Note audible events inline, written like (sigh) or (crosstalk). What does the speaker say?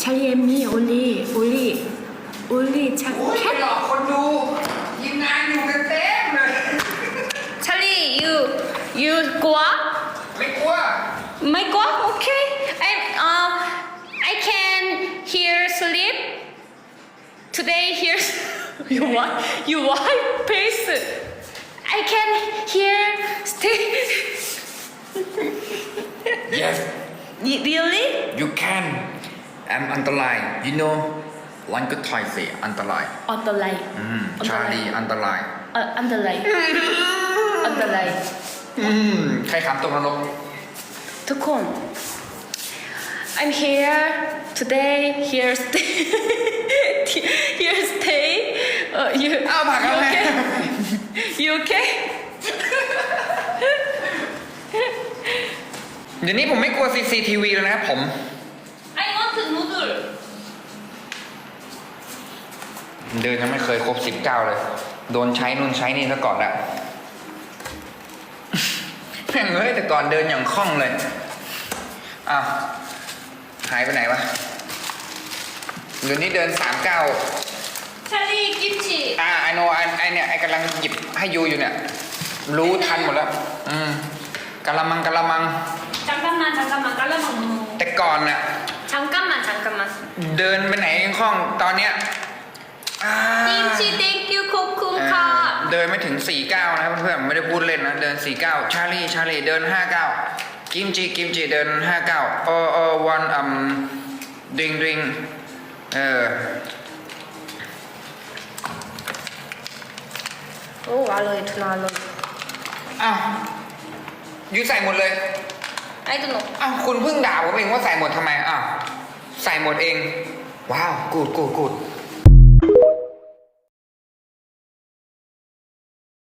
Charlie and me only only only โอ้ย Charlie ไปหลอกคนดูทีมงานอยู่กันเต็มเลย Charlie you you กลัว ไม่กลัว ไม่กลัว okay I uh I can hear sleep today hear (laughs) you what you what (laughs) face I can hear าย on the light อืมชาลีอันตราย uh, on the light (laughs) on the light อืมใครขำตกนรก ทุกคน I'm here today here stay (laughs) here stay uh, you อ้าวผักเอาไง okay you okay เดี๋ยวนี้ผมไม่กลัว CCTV แล้วนะครับผม I want to noodle เดินยังไม่เคยครบสิบเก้าเลย โดนใช้นู่นใช้นี่ซะก่อนละแม่งเอ้ยแต่ก่อนเดินอย่างคล่องเลย อ้าว หายไปไหนวะ เดี๋ยวนี้เดินสามเก้า Charlie จิอ่าไอโนไไอเนี่ยไอกำลังหยิบให้ยูอยู่เนี่ย รู้ทันหมดแล้ว อืมกะละมังกะละมัง잠깐만 잠깐만 깔라만 แต่ก่อนน่ะ 잠깐만 잠깐만 เดินไปไหนยังคล่อง ตอนเนี้ยอ่า 김치 땡큐 เออ 코쿤카 เดินไม่ถึง 49 นะเพื่อนๆไม่ได้พูดเล่นนะ เดิน 49 ชาลีชาลีเดิน 59 กิมจิกิมจิเดิน 59เออเออวันอืมดิงดิงเออ 오 알로에 투나 알로에 อ้าวยูใส่หมดเลย I don't know อ้าวคุณเพิ่งด่าผมเองว่าใส่หมดทำไมอ้าวใส่หมดเอง ว้าว กูดกูดกูด